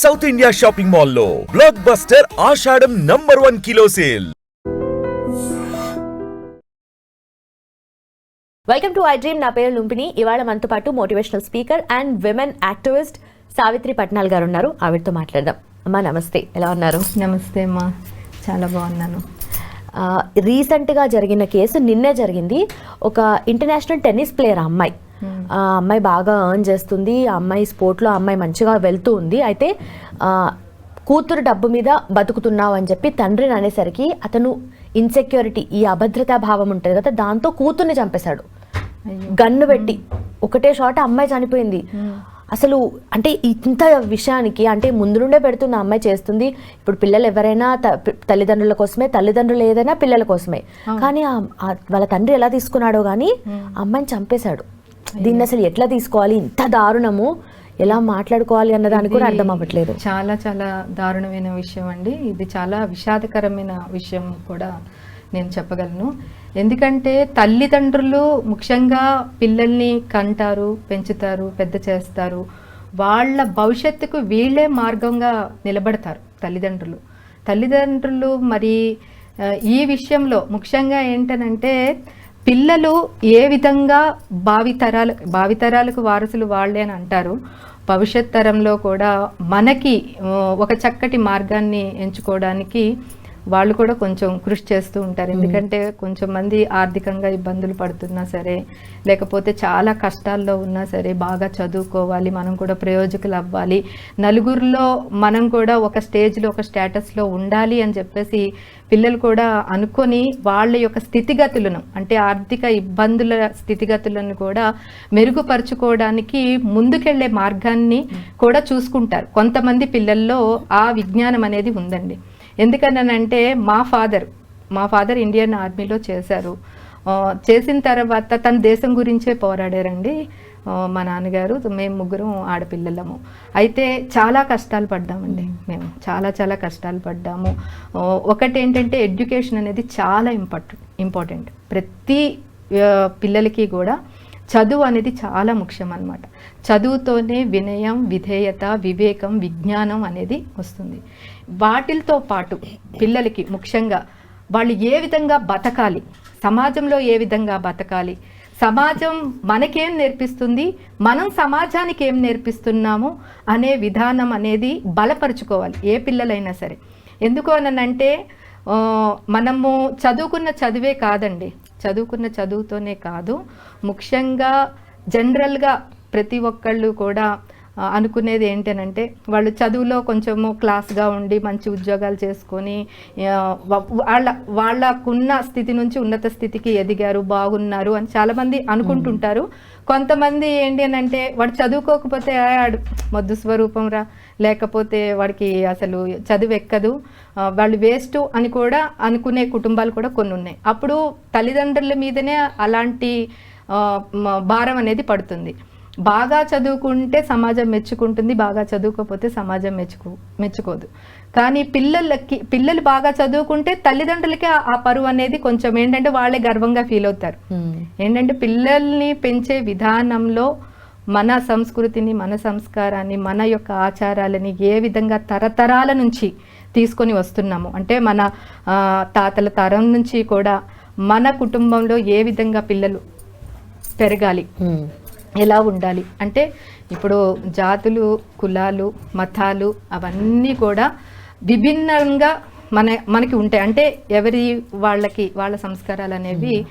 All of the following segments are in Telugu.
సౌత్ ఇండియా షాపింగ్ మాల్లో blockbuster Ashadham number one kilo sale welcome to I dream నా పేరు లుంపిని ఇవాళ మనతో పాటు motivational speaker and women activist Savitri Patnal garu ఉన్నారు. ఆవిడతో మాట్లాడదాం. అమ్మా నమస్తే. ఎలా ఉన్నారు? నమస్తే అమ్మా. చాలా బాగున్నాను. రీసెంట్గా జరిగిన కేసు నిన్నే జరిగింది. ఒక ఇంటర్నేషనల్ టెన్నిస్ ప్లేయర్ అమ్మాయి. ఆ అమ్మాయి బాగా ఎర్న్ చేస్తుంది. ఆ అమ్మాయి స్పోర్ట్లో ఆ అమ్మాయి మంచిగా వెళ్తూ ఉంది. అయితే ఆ, కూతురు డబ్బు మీద బతుకుతున్నావు అని చెప్పి తండ్రిని అనేసరికి అతను ఇన్సెక్యూరిటీ ఈ అభద్రతా భావం ఉంటుంది కదా దాంతో కూతుర్ని చంపేశాడు. గన్ను పెట్టి. ఒకటే షాట్ అమ్మాయి చనిపోయింది. అసలు అంటే ఇంత విషయానికి అంటే ముందు నుండే పెడుతున్న అమ్మాయి చేస్తుంది. ఇప్పుడు పిల్లలు ఎవరైనా తల్లిదండ్రుల కోసమే తల్లిదండ్రులు ఏదైనా పిల్లల కోసమే. కానీ వాళ్ళ తండ్రి ఎలా తీసుకున్నాడో కానీ అమ్మాయిని చంపేశాడు. దీన్ని అసలు ఎట్లా తీసుకోవాలి? ఇంత దారుణము. ఎలా మాట్లాడుకోవాలి అన్న దానికి కూడా అర్థం అవ్వట్లేదు చాలా చాలా దారుణమైన విషయం అండి. ఇది చాలా విషాదకరమైన విషయం కూడా నేను చెప్పగలను. ఎందుకంటే తల్లిదండ్రులు ముఖ్యంగా పిల్లల్ని కంటారు పెంచుతారు పెద్ద చేస్తారు. వాళ్ళ భవిష్యత్తుకు వీళ్ళే మార్గంగా నిలబడతారు తల్లిదండ్రులు. తల్లిదండ్రులు మరి ఈ విషయంలో ముఖ్యంగా ఏంటనంటే పిల్లలు ఏ విధంగా భావితరాల భావితరాలకు వారసులు వాళ్ళే అని అంటారు భవిష్యత్ తరంలో కూడా మనకి ఒక చక్కటి మార్గాన్ని ఎంచుకోవడానికి వాళ్ళు కూడా కొంచెం కృషి చేస్తూ ఉంటారు. ఎందుకంటే కొంచెం మంది ఆర్థికంగా ఇబ్బందులు పడుతున్నా సరే లేకపోతే చాలా కష్టాల్లో ఉన్నా సరే బాగా చదువుకోవాలి మనం కూడా ప్రయోజకులు అవ్వాలి. నలుగురిలో మనం కూడా ఒక స్టేజ్లో ఒక స్టేటస్లో ఉండాలి అని చెప్పేసి పిల్లలు కూడా అనుకొని వాళ్ళ యొక్క స్థితిగతులను అంటే ఆర్థిక ఇబ్బందుల స్థితిగతులను కూడా మెరుగుపరుచుకోవడానికి ముందుకెళ్ళే మార్గాన్ని కూడా చూసుకుంటారు. కొంతమంది పిల్లల్లో ఆ విజ్ఞానం అనేది ఉందండి. ఎందుకనంటే మా ఫాదర్ మా ఫాదర్ ఇండియన్ ఆర్మీలో చేశారు. చేసిన తర్వాత తన దేశం గురించే పోరాడారండి మా నాన్నగారు. మేము ముగ్గురం ఆడపిల్లలము. అయితే చాలా కష్టాలు పడ్డామండి మేము. చాలా చాలా కష్టాలు పడ్డాము. ఒకటి ఏంటంటే ఎడ్యుకేషన్ అనేది చాలా ఇంపార్టెంట్ ఇంపార్టెంట్. ప్రతి పిల్లలకి కూడా చదువు అనేది చాలా ముఖ్యం అన్నమాట. చదువుతోనే వినయం విధేయత వివేకం విజ్ఞానం అనేది వస్తుంది. వాటితో పాటు పిల్లలకి ముఖ్యంగా వాళ్ళు ఏ విధంగా బతకాలి సమాజంలో ఏ విధంగా బతకాలి సమాజం మనకేం నేర్పిస్తుంది మనం సమాజానికి ఏం నేర్పిస్తున్నాము అనే విధానం అనేది బలపరుచుకోవాలి ఏ పిల్లలైనా సరే. ఎందుకు అనంటే మనము చదువుకున్న చదివే కాదండి. చదువుకున్న చదువుతోనే కాదు ముఖ్యంగా జనరల్గా ప్రతి ఒక్కళ్ళు కూడా అనుకునేది ఏంటనంటే వాళ్ళు చదువులో కొంచెము క్లాస్గా ఉండి మంచి ఉద్యోగాలు చేసుకొని వాళ్ళ వాళ్ళకున్న స్థితి నుంచి ఉన్నత స్థితికి ఎదిగారు బాగున్నారు అని చాలామంది అనుకుంటుంటారు. కొంతమంది ఏంటి అని అంటే వాడు చదువుకోకపోతే "ఆ, ఆడు మొద్దు స్వరూపం రా లేకపోతే వాడికి అసలు చదువు ఎక్కదు వాళ్ళు వేస్ట్ అని కూడా అనుకునే కుటుంబాలు కూడా కొన్ని ఉన్నాయి. అప్పుడు తల్లిదండ్రుల మీదనే అలాంటి భారం అనేది పడుతుంది. బాగా చదువుకుంటే సమాజం మెచ్చుకుంటుంది బాగా చదువుకోకపోతే సమాజం మెచ్చుకో మెచ్చుకోదు. కానీ పిల్లలకి పిల్లలు బాగా చదువుకుంటే తల్లిదండ్రులకి ఆ- ఆ పరువు అనేది కొంచెం ఏంటంటే వాళ్ళే గర్వంగా ఫీల్ అవుతారు. ఏంటంటే పిల్లల్ని పెంచే విధానంలో మన సంస్కృతిని మన సంస్కారాన్ని మన యొక్క ఆచారాలని ఏ విధంగా తరతరాల నుంచి తీసుకొని వస్తున్నాము? అంటే మన తాతల తరం నుంచి కూడా మన కుటుంబంలో ఏ విధంగా పిల్లలు పెరగాలి? ఎలా ఉండాలి? అంటే ఇప్పుడు జాతులు కులాలు మతాలు అవన్నీ కూడా విభిన్నంగా మన మనకి ఉంటాయి. అంటే ఎవరి వాళ్ళకి వాళ్ళ సంస్కారాలు అనేవి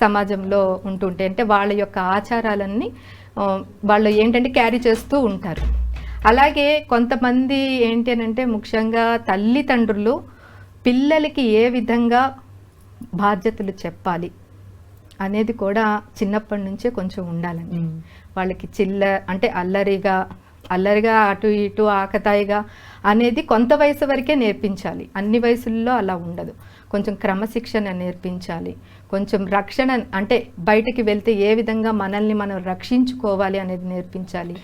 సమాజంలో ఉంటుంటాయి. అంటే వాళ్ళ యొక్క ఆచారాలన్నీ వాళ్ళు ఏంటంటే క్యారీ చేస్తూ ఉంటారు. అలాగే కొంతమంది ఏంటి అని అంటే ముఖ్యంగా తల్లిదండ్రులు పిల్లలకి ఏ విధంగా బాధ్యతలు చెప్పాలి అనేది కూడా చిన్నప్పటి నుంచే కొంచెం ఉండాలండి. వాళ్ళకి చిల్ల అంటే అల్లరిగా అల్లరిగా అటు ఇటు ఆకతాయిగా అనేది కొంత వయసు వరకే నేర్పించాలి. అన్ని వయసుల్లో అలా ఉండదు. కొంచెం క్రమశిక్షణ నేర్పించాలి. కొంచెం రక్షణ అంటే బయటికి వెళ్తే ఏ విధంగా మనల్ని మనం రక్షించుకోవాలి అనేది నేర్పించాలి.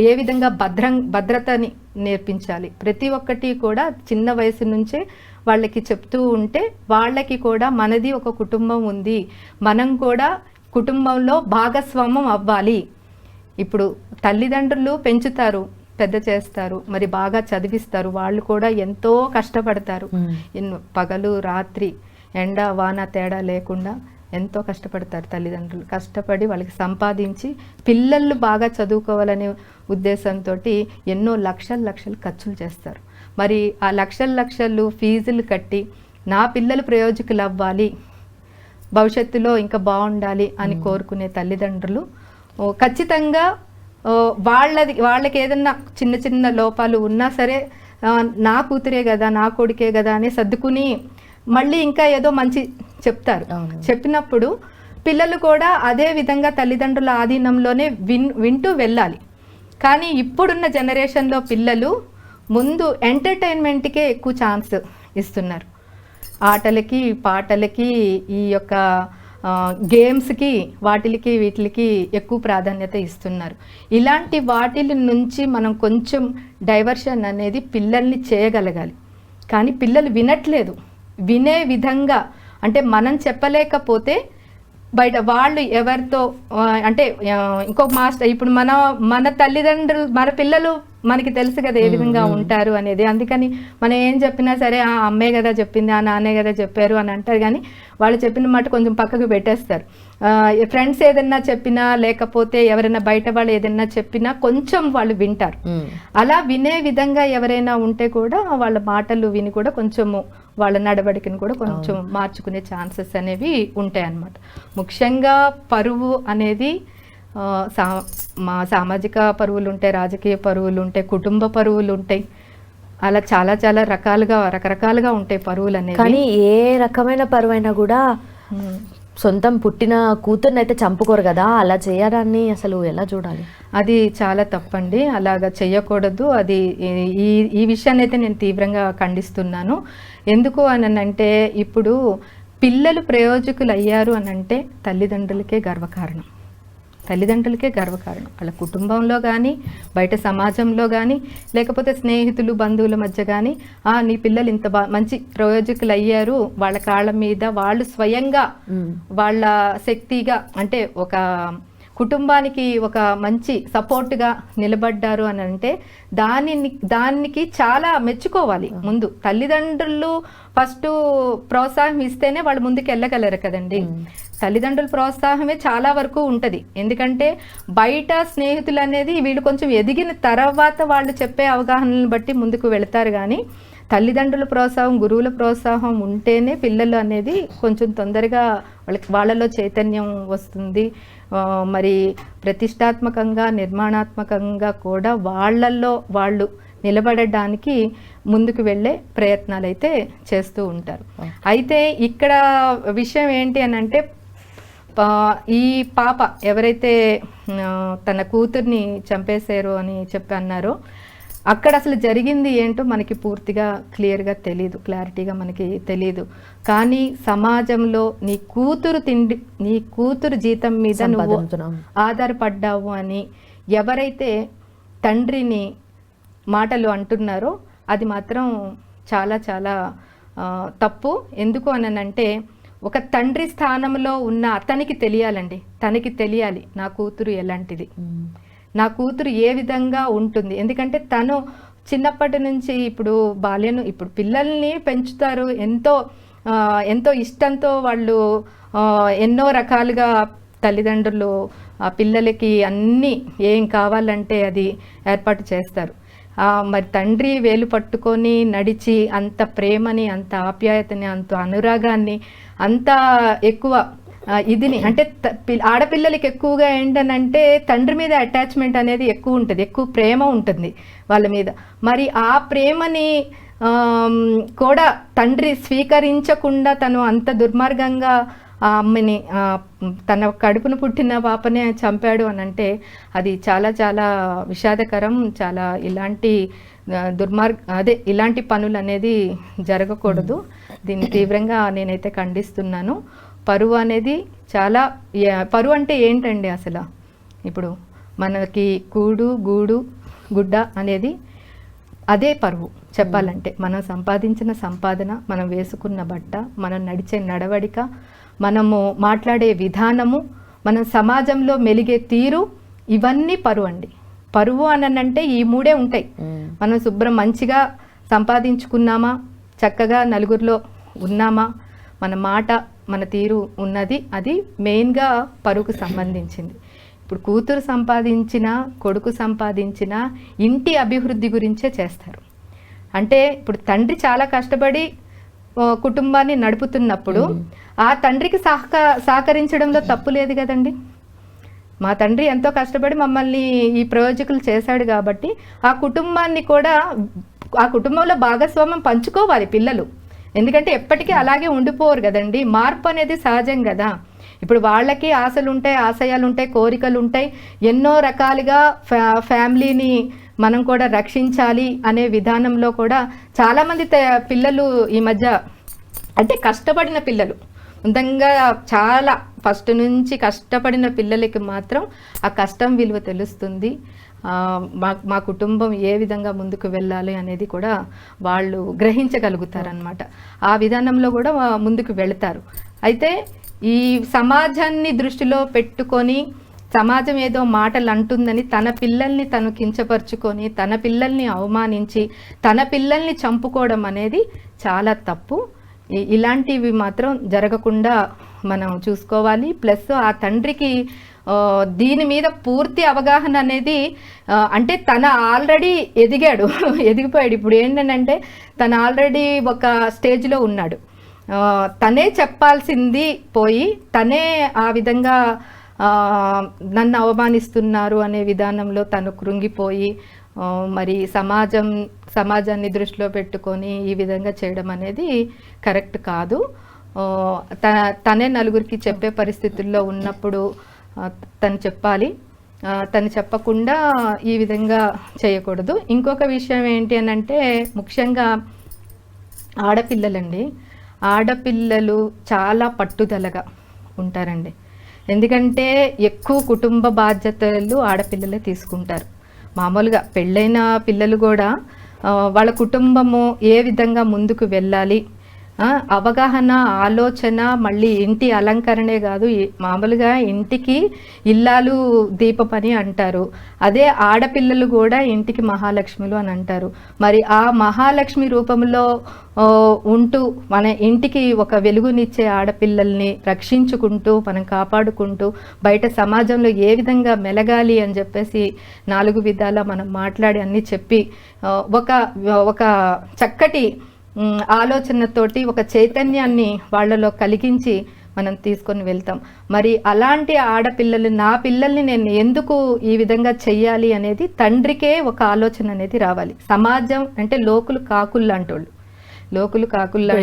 ఏ విధంగా భద్రం భద్రతని నేర్పించాలి. ప్రతి ఒక్కటి కూడా చిన్న వయసు నుంచే వాళ్ళకి చెప్తూ ఉంటే వాళ్ళకి కూడా మనది ఒక కుటుంబం ఉంది. మనం కూడా కుటుంబంలో భాగస్వామ్యం అవ్వాలి. ఇప్పుడు తల్లిదండ్రులు పెంచుతారు పెద్ద చేస్తారు మరి బాగా చదివిస్తారు వాళ్ళు కూడా ఎంతో కష్టపడతారు. పగలు రాత్రి ఎండ వాన తేడా లేకుండా ఎంతో కష్టపడతారు తల్లిదండ్రులు. కష్టపడి వాళ్ళకి సంపాదించి పిల్లలు బాగా చదువుకోవాలనే ఉద్దేశంతో ఎన్నో లక్షల లక్షలు ఖర్చులు చేస్తారు. మరి ఆ లక్షల లక్షలు ఫీజులు కట్టి నా పిల్లలు ప్రయోజకులు అవ్వాలి భవిష్యత్తులో ఇంకా బాగుండాలి అని కోరుకునే తల్లిదండ్రులు ఖచ్చితంగా వాళ్ళది వాళ్ళకి ఏదన్నా చిన్న చిన్న లోపాలు ఉన్నా సరే నా కూతురే కదా నా కొడుకే కదా అని సర్దుకుని మళ్ళీ ఇంకా ఏదో మంచి చెప్తారు. చెప్పినప్పుడు పిల్లలు కూడా అదే విధంగా తల్లిదండ్రుల ఆధీనంలోనే విన్ వింటూ వెళ్ళాలి. కానీ ఇప్పుడున్న జనరేషన్లో పిల్లలు ముందు ఎంటర్టైన్మెంట్కే ఎక్కువ ఛాన్స్ ఇస్తున్నారు. ఆటలకి పాటలకి ఈ యొక్క గేమ్స్కి వాటికి వీటికి ఎక్కువ ప్రాధాన్యత ఇస్తున్నారు. ఇలాంటి వాటి నుంచి మనం కొంచెం డైవర్షన్ అనేది పిల్లల్ని చేయగలగాలి. కానీ పిల్లలు వినట్లేదు. వినే విధంగా అంటే మనం చెప్పలేకపోతే బయట వాళ్ళు ఎవరితో అంటే ఇంకో ఇంకొక మాస్టర్ ఇప్పుడు మన మన తల్లిదండ్రులు మన పిల్లలు మనకి తెలుసు కదా ఏ విధంగా ఉంటారు అనేది. అందుకని మనం ఏం చెప్పినా సరే ఆ అమ్మే కదా చెప్పింది ఆ నాన్నే కదా చెప్పారు అని అంటారు. కానీ వాళ్ళు చెప్పిన మాట కొంచెం పక్కకు పెట్టేస్తారు. ఫ్రెండ్స్ ఏదన్నా చెప్పినా లేకపోతే ఎవరైనా బయట వాళ్ళు ఏదైనా చెప్పినా కొంచెం వాళ్ళు వింటారు. అలా వినే విధంగా ఎవరైనా ఉంటే కూడా వాళ్ళ మాటలు విని కూడా కొంచెము వాళ్ళ నడవడికను కూడా కొంచెం మార్చుకునే ఛాన్సెస్ అనేవి ఉంటాయి అన్నమాట ముఖ్యంగా పరువు అనేది సా మా సామాజిక పరువులు ఉంటాయి రాజకీయ పరువులు ఉంటాయి కుటుంబ పరువులు ఉంటాయి అలా చాలా చాలా రకాలుగా రకరకాలుగా ఉంటాయి పరువులు అనేవి కానీ ఏ రకమైన పరువైనా కూడా. సొంతం పుట్టిన కూతుర్ని అయితే చంపుకోరు కదా. అలా చేయడాన్ని అసలు ఎలా చూడాలి? అది చాలా తప్పండి. అలాగా చేయకూడదు అది ఈ- ఈ ఈ విషయాన్ని అయితే నేను తీవ్రంగా ఖండిస్తున్నాను. ఎందుకు అని అంటే ఇప్పుడు పిల్లలు ప్రయోజకులు అయ్యారు అని అంటే తల్లిదండ్రులకే గర్వకారణం. తల్లిదండ్రులకే గర్వకారణం వాళ్ళ కుటుంబంలో కానీ బయట సమాజంలో కానీ లేకపోతే స్నేహితులు బంధువుల మధ్య కానీ ఆ నీ పిల్లలు ఇంత మంచి ప్రయోజకులు అయ్యారు వాళ్ళ కాళ్ళ మీద వాళ్ళు స్వయంగా. వాళ్ళ శక్తిగా అంటే ఒక కుటుంబానికి ఒక మంచి సపోర్ట్గా నిలబడ్డారు అని అంటే దానిని దానికి చాలా మెచ్చుకోవాలి ముందు. తల్లిదండ్రులు ఫస్ట్ ప్రోత్సాహం ఇస్తేనే వాళ్ళు ముందుకు వెళ్ళగలరు కదండి. తల్లిదండ్రుల ప్రోత్సాహమే చాలా వరకు ఉంటుంది. ఎందుకంటే బయట స్నేహితులు అనేది వీళ్ళు కొంచెం ఎదిగిన తర్వాత వాళ్ళు చెప్పే అవగాహనలను బట్టి ముందుకు వెళతారు కానీ తల్లిదండ్రుల ప్రోత్సాహం గురువుల ప్రోత్సాహం ఉంటేనే పిల్లలు అనేది కొంచెం తొందరగా వాళ్ళకి వాళ్ళలో చైతన్యం వస్తుంది. మరి ప్రతిష్టాత్మకంగా నిర్మాణాత్మకంగా కూడా వాళ్ళల్లో వాళ్ళు నిలబడడానికి ముందుకు వెళ్ళే ప్రయత్నాలు అయితే చేస్తూ ఉంటారు. అయితే ఇక్కడ విషయం ఏంటి అని అంటే ఈ పాప ఎవరైతే తన కూతుర్ని చంపేశారు అని చెప్పి అన్నారో అక్కడ అసలు జరిగింది ఏంటో మనకి పూర్తిగా క్లియర్గా తెలియదు క్లారిటీగా మనకి తెలియదు కానీ సమాజంలో నీ కూతురు తిండి నీ కూతురు జీతం మీద నువ్వు. ఆధారపడ్డావు అని ఎవరైతే తండ్రిని మాటలు అంటున్నారో అది మాత్రం చాలా చాలా తప్పు ఎందుకు అనంటే ఒక తండ్రి స్థానంలో ఉన్న అతనికి తెలియాలండి తనకి తెలియాలి నా కూతురు ఎలాంటిది. నా కూతురు ఏ విధంగా ఉంటుంది? ఎందుకంటే తను చిన్నప్పటి నుంచి ఇప్పుడు బాల్యను ఇప్పుడు పిల్లల్ని పెంచుతారు. ఎంతో ఎంతో ఇష్టంతో వాళ్ళు ఎన్నో రకాలుగా తల్లిదండ్రులు ఆ పిల్లలకి అన్నీ ఏం కావాలంటే అది ఏర్పాటు చేస్తారు. మరి తండ్రి వేలు పట్టుకొని నడిచి అంత ప్రేమని అంత ఆప్యాయతని అంత అనురాగాన్ని అంత ఎక్కువ ఇదిని అంటే ఆడపిల్లలకి ఎక్కువగా ఏంటనంటే తండ్రి మీద అటాచ్మెంట్ అనేది ఎక్కువ ఉంటుంది ఎక్కువ ప్రేమ ఉంటుంది వాళ్ళ మీద. మరి ఆ ప్రేమని కూడా తండ్రి స్వీకరించకుండా తను అంత దుర్మార్గంగా ఆ అమ్మని తన కడుపున పుట్టిన పాపనే చంపాడు అని అంటే అది చాలా చాలా విషాదకరం చాలా ఇలాంటి దుర్మార్గ అదే ఇలాంటి పనులు అనేది జరగకూడదు దీన్ని తీవ్రంగా నేనైతే ఖండిస్తున్నాను. పరువు అనేది చాలా పరువు అంటే ఏంటండి అసలు? ఇప్పుడు మనకి కూడు గూడు గుడ్డ అనేది అదే పరువు చెప్పాలంటే. మనం సంపాదించిన సంపాదన మనం వేసుకున్న బట్ట మనం నడిచే నడవడిక మనము మాట్లాడే విధానము మనం సమాజంలో మెలిగే తీరు ఇవన్నీ పరువు అండి. పరువు అని అంటే ఈ మూడే ఉంటాయి. మనం శుభ్రం మంచిగా సంపాదించుకున్నామా చక్కగా నలుగురిలో ఉన్నామా మన మాట మన తీరు ఉన్నది అది మెయిన్గా పరువుకు సంబంధించింది. ఇప్పుడు కూతురు సంపాదించిన కొడుకు సంపాదించిన ఇంటి అభివృద్ధి గురించే చేస్తారు. అంటే ఇప్పుడు తండ్రి చాలా కష్టపడి కుటుంబాన్ని నడుపుతున్నప్పుడు ఆ తండ్రికి సహక సహకరించడంలో తప్పు లేదు కదండి? మా తండ్రి ఎంతో కష్టపడి మమ్మల్ని ఈ ప్రయోజకులు చేశాడు కాబట్టి ఆ కుటుంబాన్ని కూడా ఆ కుటుంబంలో భాగస్వామ్యం పంచుకోవాలి పిల్లలు. ఎందుకంటే ఎప్పటికీ అలాగే ఉండిపోరు కదండి. మార్పు అనేది సహజం కదా. ఇప్పుడు వాళ్ళకి ఆశలు ఉంటాయి ఆశయాలు ఉంటాయి కోరికలు ఉంటాయి ఎన్నో రకాలుగా ఫ్యా ఫ్యామిలీని మనం కూడా రక్షించాలి అనే విధానంలో కూడా చాలామంది త- పిల్లలు ఈ మధ్య అంటే కష్టపడిన పిల్లలు. ఉందంగా చాలా ఫస్ట్ నుంచి కష్టపడిన పిల్లలకి మాత్రం ఆ కష్టం విలువ తెలుస్తుంది. మా మా కుటుంబం ఏ విధంగా ముందుకు వెళ్ళాలి అనేది కూడా వాళ్ళు గ్రహించగలుగుతారనమాట ఆ విధానంలో కూడా ముందుకు వెళతారు. అయితే ఈ సమాజాన్ని దృష్టిలో పెట్టుకొని సమాజం ఏదో మాటలు అంటుందని తన పిల్లల్ని తను కించపరుచుకొని తన పిల్లల్ని అవమానించి తన పిల్లల్ని చంపుకోవడం అనేది చాలా తప్పు. ఇలాంటివి మాత్రం జరగకుండా మనం చూసుకోవాలి. ప్లస్ ఆ తండ్రికి దీని మీద పూర్తి అవగాహన అనేది అంటే తన ఆల్రెడీ ఎదిగాడు ఎదిగిపోయాడు. ఇప్పుడు ఏంటంటే తను ఆల్రెడీ ఒక స్టేజ్లో ఉన్నాడు. తనే చెప్పాల్సింది పోయి తనే ఆ విధంగా నన్ను అవమానిస్తున్నారు అనే విధానంలో తను కృంగిపోయి మరి సమాజం సమాజాన్ని దృష్టిలో పెట్టుకొని ఈ విధంగా చేయడం అనేది కరెక్ట్ కాదు. తన తనే నలుగురికి చెప్పే పరిస్థితుల్లో ఉన్నప్పుడు తను చెప్పాలి. తను చెప్పకుండా ఈ విధంగా చేయకూడదు. ఇంకొక విషయం ఏంటి అని అంటే ముఖ్యంగా ఆడపిల్లలండి. ఆడపిల్లలు చాలా పట్టుదలగా ఉంటారండి. ఎందుకంటే ఎక్కువ కుటుంబ బాధ్యతలు ఆడపిల్లలే తీసుకుంటారు. మామూలుగా పెళ్ళైన పిల్లలు కూడా వాళ్ళ కుటుంబము ఏ విధంగా ముందుకు వెళ్ళాలి అవగాహన ఆలోచన మళ్ళీ ఇంటి అలంకరణే కాదు మామూలుగా ఇంటికి ఇల్లాలు దీపమని అంటారు. అదే ఆడపిల్లలు కూడా ఇంటికి మహాలక్ష్మిలు అని అంటారు. మరి ఆ మహాలక్ష్మి రూపంలో ఉంటూ మన ఇంటికి ఒక వెలుగునిచ్చే ఆడపిల్లల్ని రక్షించుకుంటూ మనం కాపాడుకుంటూ బయట సమాజంలో ఏ విధంగా మెలగాలి అని చెప్పేసి నాలుగు విధాల మనం మాట్లాడి అన్నీ చెప్పి ఒక ఒక చక్కటి ఆలోచనతోటి ఒక చైతన్యాన్ని వాళ్ళలో కలిగించి మనం తీసుకొని వెళ్తాం. మరి అలాంటి ఆడపిల్లలు నా పిల్లల్ని నేను ఎందుకు ఈ విధంగా చెయ్యాలి అనేది తండ్రికే ఒక ఆలోచన అనేది రావాలి. సమాజం అంటే లోకులు కాకులు లాంటోళ్ళు. లోకులు కాకులు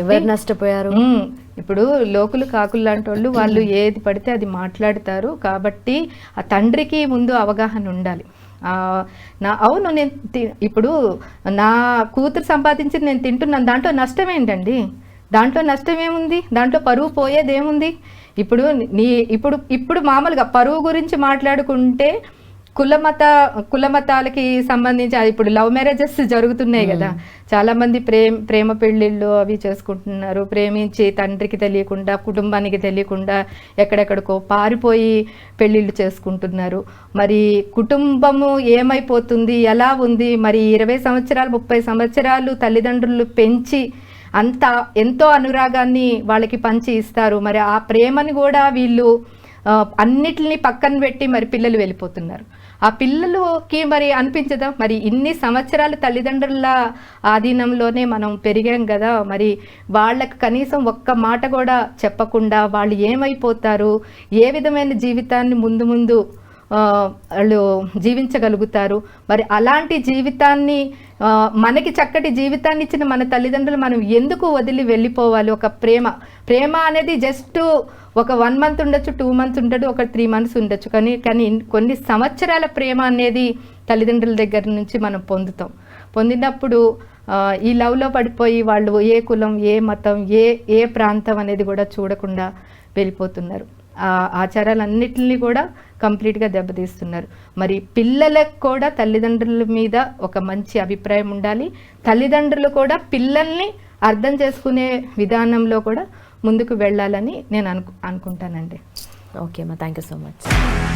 ఎవరు నష్టపోయారు. ఇప్పుడు లోకులు కాకులు లాంటి వాళ్ళు వాళ్ళు ఏది పడితే అది మాట్లాడతారు కాబట్టి ఆ తండ్రికి ముందు అవగాహన ఉండాలి. నా అవును నేను తి- ఇప్పుడు నా కూతురు సంపాదించి నేను తింటున్నాను. దాంట్లో నష్టం ఏంటండి? దాంట్లో నష్టం ఏముంది? దాంట్లో పరువు పోయేది ఏముంది ఇప్పుడు నీ ఇప్పుడు ఇప్పుడు మామూలుగా పరువు గురించి మాట్లాడుకుంటే కులమత కులమతాలకి సంబంధించి అది ఇప్పుడు లవ్ మ్యారేజెస్ జరుగుతున్నాయి కదా. చాలా మంది ప్రేమ ప్రేమ పెళ్ళిళ్ళు అవి చేసుకుంటున్నారు. ప్రేమించి తండ్రికి తెలియకుండా కుటుంబానికి తెలియకుండా ఎక్కడెక్కడికో పారిపోయి పెళ్ళిళ్ళు చేసుకుంటున్నారు. మరి కుటుంబము ఏమైపోతుంది? ఎలా ఉంది? మరి ఇరవై సంవత్సరాలు ముప్పై సంవత్సరాలు తల్లిదండ్రులు పెంచి అంత ఎంతో అనురాగాన్ని వాళ్ళకి పంచి ఇస్తారు. మరి ఆ ప్రేమని కూడా వీళ్ళు అన్నిటిని పక్కన పెట్టి మరి పిల్లలు వెళ్ళిపోతున్నారు. ఆ పిల్లలకి మరి అనిపించదా? మరి ఇన్ని సంవత్సరాలు తల్లిదండ్రుల ఆధీనంలోనే మనం పెరిగాం కదా మరి వాళ్ళకి కనీసం ఒక్క మాట కూడా చెప్పకుండా వాళ్ళు ఏమైపోతారు? ఏ విధమైన జీవితాన్ని ముందు ముందు వాళ్ళు జీవించగలుగుతారు. మరి అలాంటి జీవితాన్ని మనకి చక్కటి జీవితాన్ని ఇచ్చిన మన తల్లిదండ్రులు మనం ఎందుకు వదిలి వెళ్ళిపోవాలి? ఒక ప్రేమ. ప్రేమ అనేది జస్ట్ ఒక వన్ మంత్ ఉండొచ్చు టూ మంత్స్ ఉండడు ఒక త్రీ మంత్స్ ఉండొచ్చు. కానీ కానీ కొన్ని సంవత్సరాల ప్రేమ అనేది తల్లిదండ్రుల దగ్గర నుంచి మనం పొందుతాం. పొందినప్పుడు ఈ లవ్లో పడిపోయి వాళ్ళు ఏ కులం ఏ మతం ఏ ఏ ప్రాంతం అనేది కూడా చూడకుండా వెళ్ళిపోతున్నారు. ఆచారాలన్నిటిని కూడా కంప్లీట్గా దెబ్బతీస్తున్నారు. మరి పిల్లలకు కూడా తల్లిదండ్రుల మీద ఒక మంచి అభిప్రాయం ఉండాలి. తల్లిదండ్రులు కూడా పిల్లల్ని అర్థం చేసుకునే విధానంలో కూడా ముందుకు వెళ్ళాలని నేను అను అనుకుంటానండి. ఓకే అమ్మా థ్యాంక్ యూ సో మచ్.